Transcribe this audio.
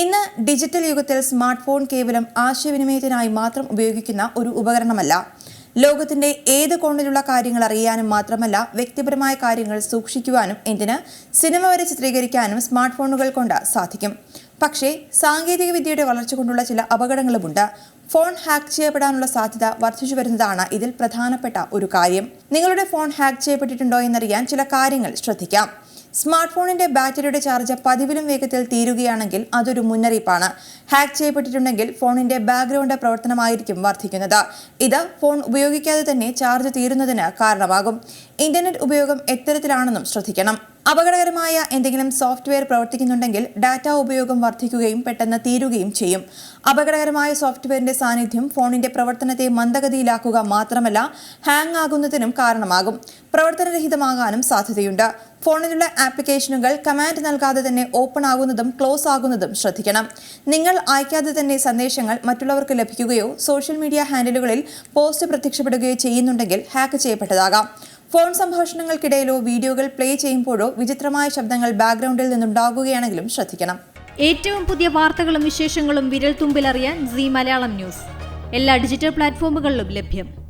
ഇന്ന് ഡിജിറ്റൽ യുഗത്തിൽ smart phone കേവലം ആശയവിനിമയത്തിനായി മാത്രം ഉപയോഗിക്കുന്ന ഒരു ഉപകരണമല്ല. ലോകത്തിന്റെ ഏത് കോണിലുള്ള കാര്യങ്ങൾ അറിയാനും മാത്രമല്ല വ്യക്തിപരമായ കാര്യങ്ങൾ സൂക്ഷിക്കുവാനും എന്തിന് സിനിമ വരെ ചിത്രീകരിക്കാനും സ്മാർട്ട് ഫോണുകൾ കൊണ്ട് സാധിക്കും. പക്ഷേ സാങ്കേതിക വിദ്യയുടെ വളർച്ച കൊണ്ടുള്ള ചില അപകടങ്ങളുമുണ്ട്. ഫോൺ ഹാക്ക് ചെയ്യപ്പെടാനുള്ള സാധ്യത വർദ്ധിച്ചു വരുന്നതാണ് ഇതിൽ പ്രധാനപ്പെട്ട ഒരു കാര്യം. നിങ്ങളുടെ ഫോൺ ഹാക്ക് ചെയ്യപ്പെട്ടിട്ടുണ്ടോ എന്നറിയാൻ ചില കാര്യങ്ങൾ ശ്രദ്ധിക്കാം. സ്മാർട്ട് ഫോണിന്റെ ബാറ്ററിയുടെ ചാർജ് പതിവിലും വേഗത്തിൽ തീരുകയാണെങ്കിൽ അതൊരു മുന്നറിയിപ്പാണ്. ഹാക്ക് ചെയ്യപ്പെട്ടിട്ടുണ്ടെങ്കിൽ ഫോണിന്റെ ബാക്ക്ഗ്രൗണ്ട് പ്രവർത്തനമായിരിക്കും വർദ്ധിക്കുന്നത്. ഇത് ഫോൺ ഉപയോഗിക്കാതെ തന്നെ ചാർജ് തീരുന്നതിന് കാരണമാകും. ഇന്റർനെറ്റ് ഉപയോഗം എത്തരത്തിലാണെന്നും ശ്രദ്ധിക്കണം. അപകടകരമായ എന്തെങ്കിലും സോഫ്റ്റ്വെയർ പ്രവർത്തിക്കുന്നുണ്ടെങ്കിൽ ഡാറ്റ ഉപയോഗം വർദ്ധിക്കുകയും പെട്ടെന്ന് തീരുകയും ചെയ്യും. അപകടകരമായ സോഫ്റ്റ്വെയറിന്റെ സാന്നിധ്യം ഫോണിന്റെ പ്രവർത്തനത്തെ മന്ദഗതിയിലാക്കുക മാത്രമല്ല ഹാങ് ആകുന്നതിനും കാരണമാകും. പ്രവർത്തനരഹിതമാകാനും സാധ്യതയുണ്ട്. ഫോണിലുള്ള ആപ്ലിക്കേഷനുകൾ കമാൻഡ് നൽകാതെ തന്നെ ഓപ്പൺ ആകുന്നതും ക്ലോസ് ആകുന്നതും ശ്രദ്ധിക്കണം. നിങ്ങൾ അയക്കാതെ തന്നെ സന്ദേശങ്ങൾ മറ്റുള്ളവർക്ക് ലഭിക്കുകയോ സോഷ്യൽ മീഡിയ ഹാൻഡിലുകളിൽ പോസ്റ്റ് പ്രത്യക്ഷപ്പെടുകയോ ചെയ്യുന്നുണ്ടെങ്കിൽ ഹാക്ക് ചെയ്യപ്പെട്ടതാകാം. ഫോൺ സംഭാഷണങ്ങൾക്കിടയിലോ വീഡിയോകൾ പ്ലേ ചെയ്യുമ്പോഴോ വിചിത്രമായ ശബ്ദങ്ങൾ ബാക്ക്ഗ്രൗണ്ടിൽ നിന്നുണ്ടാകുകയാണെങ്കിലും ശ്രദ്ധിക്കണം. ഏറ്റവും പുതിയ വാർത്തകളും വിശേഷങ്ങളും വിരൽ തുമ്പിലറിയാൻ സി മലയാളം ന്യൂസ്. എല്ലാ ഡിജിറ്റൽ പ്ലാറ്റ്ഫോമുകളിലും ലഭ്യം.